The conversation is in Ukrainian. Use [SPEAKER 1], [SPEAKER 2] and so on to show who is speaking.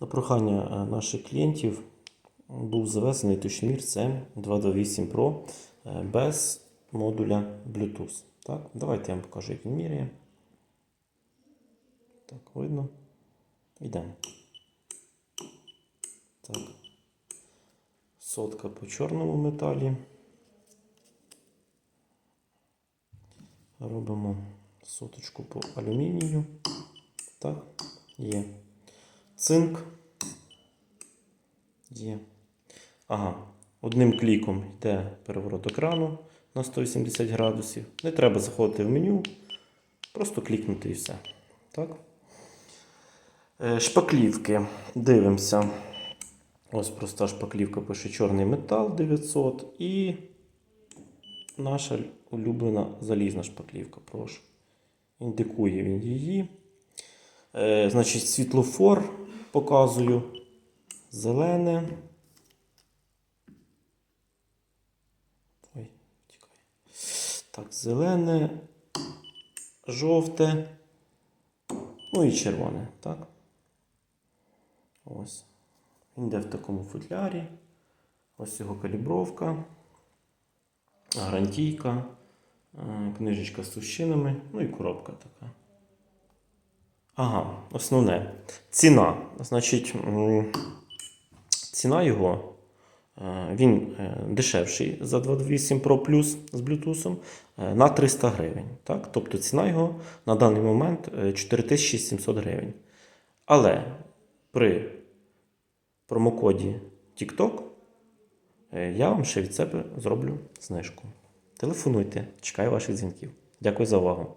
[SPEAKER 1] На прохання е, наших клієнтів був завезений точномір CM228 Pro е, без модуля Bluetooth. Так, давайте я вам покажу, як він міряє. Так, видно. Йдемо. Так. Сотка по чорному металі. Робимо соточку по алюмінію. Так, є. Цинк. Є. Ага. Одним кліком йде переворот екрану на 180 градусів. Не треба заходити в меню. Просто клікнути і все. Так. Е, Шпаклівки. Дивимося. Ось проста шпаклівка пише чорний метал 900 і наша улюблена залізна шпаклівка. Прошу. Індикує він її. Е, значить, світлофор показую. Зелене. Ой, тікає. Так, зелене, жовте. Ну і червоне, так? Ось. Він йде в такому футлярі. Ось його калібровка, гарантійка, е, книжечка з сущинами, ну і коробка така. Ага, основне. Ціна. Значить, ціна його. е, Він е, дешевший за 228 Pro Plus з Bluetooth е, на 300 гривень. Так? Тобто ціна його на даний момент е, 4700 гривень. Але при промокоді TikTok я вам ще від себе зроблю знижку. Телефонуйте, чекаю ваших дзвінків. Дякую за увагу.